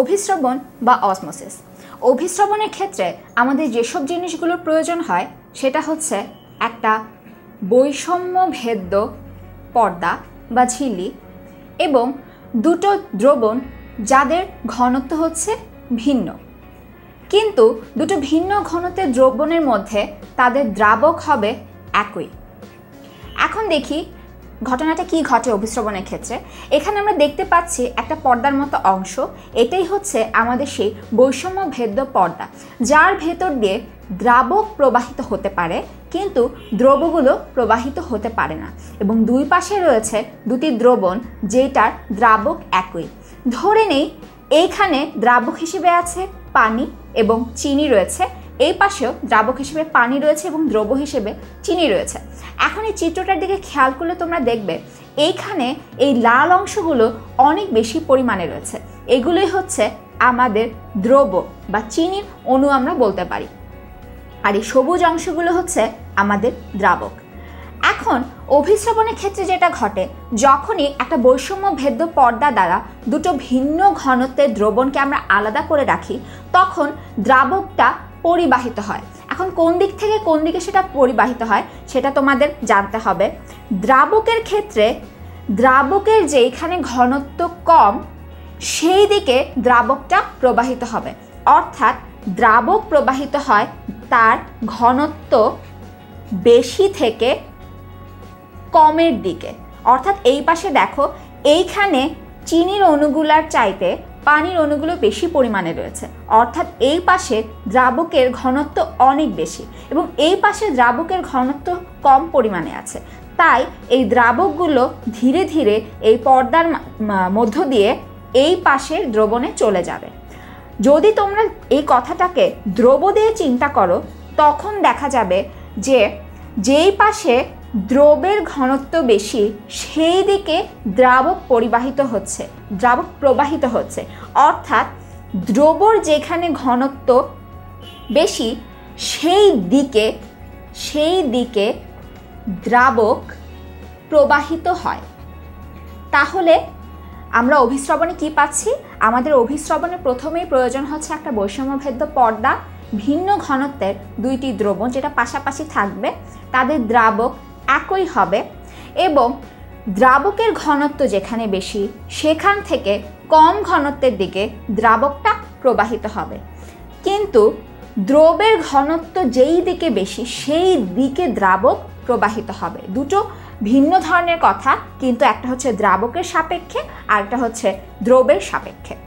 অভিশ্রবণ বা অসমোসিস। অভিশ্রবণের ক্ষেত্রে আমাদের যেসব জিনিসগুলোর প্রয়োজন হয়, সেটা হচ্ছে একটা বৈষম্য ভেদ্য পর্দা বা ঝিল্লি এবং দুটো দ্রবণ যাদের ঘনত্ব হচ্ছে ভিন্ন। কিন্তু দুটো ভিন্ন ঘনত্বের দ্রবণের মধ্যে তাদের দ্রাবক হবে একই। এখন দেখি ঘটনাটা কি ঘটে অভিশ্রবণের ক্ষেত্রে? এখানে আমরা দেখতে পাচ্ছি একটা পর্দার মতো অংশ। এটাই হচ্ছে আমাদের সেই বৈষম্য ভেদ্য পর্দা, যার ভেতর দিয়ে দ্রাবক প্রবাহিত হতে পারে, কিন্তু দ্রবগুলো প্রবাহিত হতে পারে না। এবং দুই পাশে রয়েছে দুটি দ্রবণ, যেটার দ্রাবক একই। ধরে নেই, এইখানে দ্রাবক হিসেবে আছে পানি এবং চিনি রয়েছে। এই পাশেও দ্রাবক হিসেবে পানি রয়েছে এবং দ্রব্য হিসেবে চিনি রয়েছে। এখন এই চিত্রটার দিকে খেয়াল করলে তোমরা দেখবে, এইখানে এই লাল অংশগুলো অনেক বেশি পরিমাণে রয়েছে। এগুলোই হচ্ছে আমাদের দ্রব্য বা চিনির অণু আমরা বলতে পারি। আর এই সবুজ অংশগুলো হচ্ছে আমাদের দ্রাবক। এখন অভিশ্রবণের ক্ষেত্রে যেটা ঘটে, যখনই একটা বৈষম্য ভেদ্য পর্দা দ্বারা দুটো ভিন্ন ঘনত্বের দ্রবণকে আমরা আলাদা করে রাখি, তখন দ্রাবকটা পরিবাহিত হয়। এখন কোন দিক থেকে কোন দিকে সেটা পরিবাহিত হয়, সেটা তোমাদের জানতে হবে। দ্রাবকের ক্ষেত্রে, দ্রাবকের যেইখানে ঘনত্ব কম, সেই দিকে দ্রাবকটা প্রবাহিত হবে। অর্থাৎ দ্রাবক প্রবাহিত হয়, তার ঘনত্ব বেশি থেকে কমের দিকে। অর্থাৎ এই পাশে দেখো, এইখানে চিনির অণুগুলার চাইতে পানির অণুগুলো বেশি পরিমাণে রয়েছে। অর্থাৎ এই পাশে দ্রাবকের ঘনত্ব অনেক বেশি এবং এই পাশে দ্রাবকের ঘনত্ব কম পরিমাণে আছে। তাই এই দ্রাবকগুলো ধীরে ধীরে এই পর্দার মধ্য দিয়ে এই পাশের দ্রবণে চলে যাবে। যদি তোমরা এই কথাটাকে দ্রব দিয়ে চিন্তা করো, তখন দেখা যাবে যে যেই পাশে দ্রবের ঘনত্ব বেশি, সেই দিকে দ্রাবক পরিবাহিত হচ্ছে, দ্রাবক প্রবাহিত হচ্ছে। অর্থাৎ দ্রবর যেখানে ঘনত্ব বেশি, সেই দিকে সেই দিকে দ্রাবক প্রবাহিত হয়। তাহলে আমরা অভিশ্রবণে কি পাচ্ছি? আমাদের অভিশ্রবণে প্রথমেই প্রয়োজন হচ্ছে একটা বৈষম্যভেদ্য পর্দা, ভিন্ন ঘনত্বের দুইটি দ্রবণ যেটা পাশাপাশি থাকবে, তাদের দ্রাবক একই হবে এবং দ্রাবকের ঘনত্ব যেখানে বেশি, সেখান থেকে কম ঘনত্বের দিকে দ্রাবকটা প্রবাহিত হবে। কিন্তু দ্রবের ঘনত্ব যেই দিকে বেশি, সেই দিকে দ্রাবক প্রবাহিত হবে। দুটো ভিন্ন ধরনের কথা, কিন্তু একটা হচ্ছে দ্রাবকের সাপেক্ষে আর একটা হচ্ছে দ্রবের সাপেক্ষে।